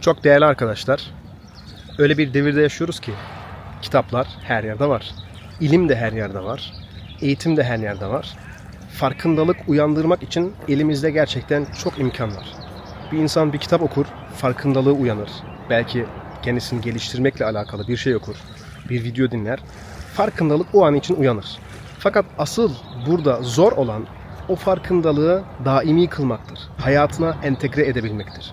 Çok değerli arkadaşlar. Öyle bir devirde yaşıyoruz ki kitaplar her yerde var. İlim de her yerde var. Eğitim de her yerde var. Farkındalık uyandırmak için elimizde gerçekten çok imkan var. Bir insan bir kitap okur, farkındalığı uyanır. Belki kendisini geliştirmekle alakalı bir şey okur. Bir video dinler. Farkındalık o an için uyanır. Fakat asıl burada zor olan o farkındalığı daimi kılmaktır. Hayatına entegre edebilmektir.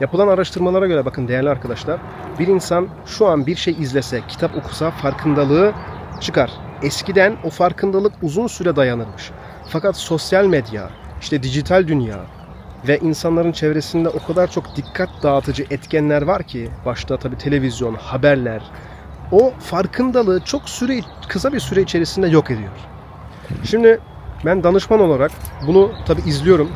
Yapılan araştırmalara göre bakın değerli arkadaşlar, bir insan şu an bir şey izlese, kitap okusa farkındalığı çıkar. Eskiden o farkındalık uzun süre dayanırmış. Fakat sosyal medya, işte dijital dünya ve insanların çevresinde o kadar çok dikkat dağıtıcı etkenler var ki, başta tabii televizyon, haberler, o farkındalığı çok süre kısa bir süre içerisinde yok ediyor. Şimdi ben danışman olarak bunu tabi izliyorum.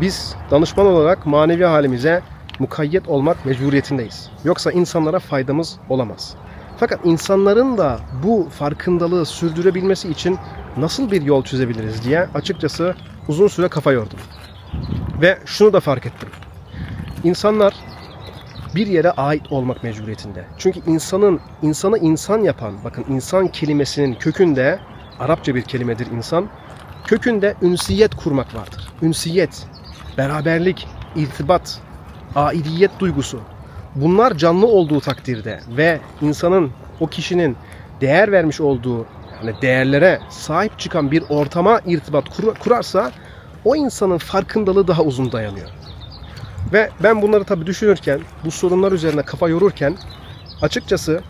Biz danışman olarak manevi halimize mukayyet olmak mecburiyetindeyiz. Yoksa insanlara faydamız olamaz. Fakat insanların da bu farkındalığı sürdürebilmesi için nasıl bir yol çözebiliriz diye açıkçası uzun süre kafa yordum. Ve şunu da fark ettim. İnsanlar bir yere ait olmak mecburiyetinde. Çünkü insanın insanı insan yapan, bakın insan kelimesinin kökünde Arapça bir kelimedir insan. Kökünde ünsiyet kurmak vardır. Ünsiyet, beraberlik, irtibat, aidiyet duygusu. Bunlar canlı olduğu takdirde ve insanın o kişinin değer vermiş olduğu yani değerlere sahip çıkan bir ortama irtibat kur- kurarsa o insanın farkındalığı daha uzun dayanıyor. Ve ben bunları tabii düşünürken, bu sorunlar üzerine kafa yorurken açıkçası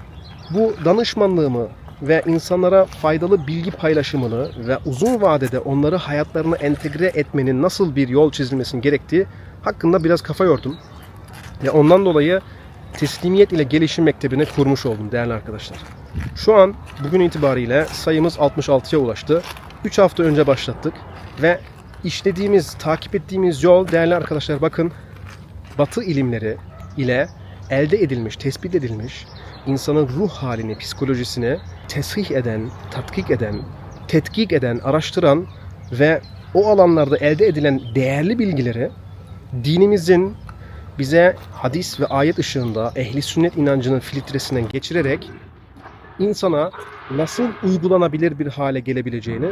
bu danışmanlığımı ve insanlara faydalı bilgi paylaşımını ve uzun vadede onları hayatlarına entegre etmenin nasıl bir yol çizilmesinin gerektiği hakkında biraz kafa yordum. Ve ondan dolayı teslimiyet ile gelişim mektebini kurmuş oldum değerli arkadaşlar. Şu an bugün itibariyle sayımız 66'ya ulaştı. 3 hafta önce başlattık ve işlediğimiz, takip ettiğimiz yol değerli arkadaşlar bakın Batı ilimleri ile elde edilmiş, tespit edilmiş insanın ruh halini, psikolojisini tesih eden, tatkik eden, tetkik eden, araştıran ve o alanlarda elde edilen değerli bilgileri dinimizin bize hadis ve ayet ışığında ehli sünnet inancının filtresinden geçirerek insana nasıl uygulanabilir bir hale gelebileceğini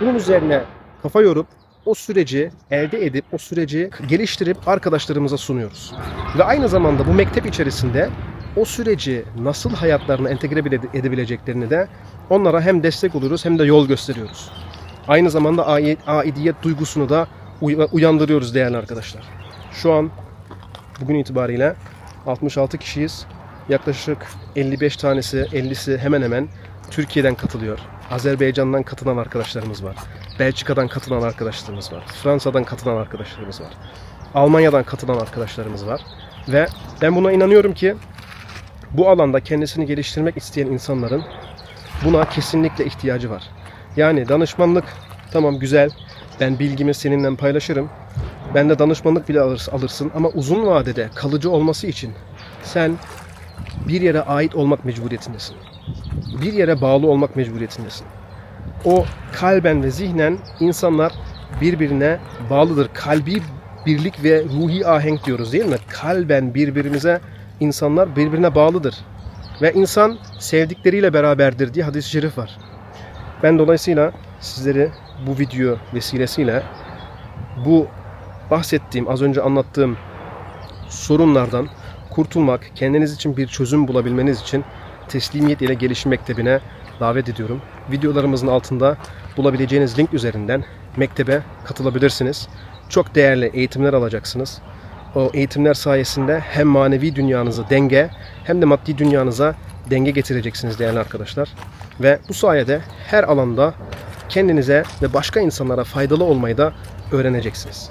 bunun üzerine kafa yorup o süreci elde edip o süreci geliştirip arkadaşlarımıza sunuyoruz. Ve aynı zamanda bu mektep içerisinde o süreci nasıl hayatlarına entegre bile edebileceklerini de onlara hem destek oluyoruz hem de yol gösteriyoruz. Aynı zamanda ai- aidiyet duygusunu da uy- uyandırıyoruz değerli arkadaşlar. Şu an bugün itibariyle 66 kişiyiz. Yaklaşık 55 tanesi, 50'si hemen hemen Türkiye'den katılıyor. Azerbaycan'dan katılan arkadaşlarımız var. Belçika'dan katılan arkadaşlarımız var. Fransa'dan katılan arkadaşlarımız var. Almanya'dan katılan arkadaşlarımız var. Ve ben buna inanıyorum ki bu alanda kendisini geliştirmek isteyen insanların buna kesinlikle ihtiyacı var. Yani danışmanlık tamam güzel. Ben bilgimi seninle paylaşırım. Ben de danışmanlık bile alır- alırsın ama uzun vadede kalıcı olması için sen bir yere ait olmak mecburiyetindesin. Bir yere bağlı olmak mecburiyetindesin. O kalben ve zihnen insanlar birbirine bağlıdır. Kalbi birlik ve ruhi ahenk diyoruz değil mi? Kalben birbirimize insanlar birbirine bağlıdır. Ve insan sevdikleriyle beraberdir diye hadis-i şerif var. Ben dolayısıyla sizleri bu video vesilesiyle bu bahsettiğim, az önce anlattığım sorunlardan kurtulmak, kendiniz için bir çözüm bulabilmeniz için teslimiyet ile gelişim mektebine davet ediyorum. Videolarımızın altında bulabileceğiniz link üzerinden mektebe katılabilirsiniz. Çok değerli eğitimler alacaksınız. O eğitimler sayesinde hem manevi dünyanızı denge hem de maddi dünyanıza denge getireceksiniz değerli arkadaşlar. Ve bu sayede her alanda kendinize ve başka insanlara faydalı olmayı da öğreneceksiniz.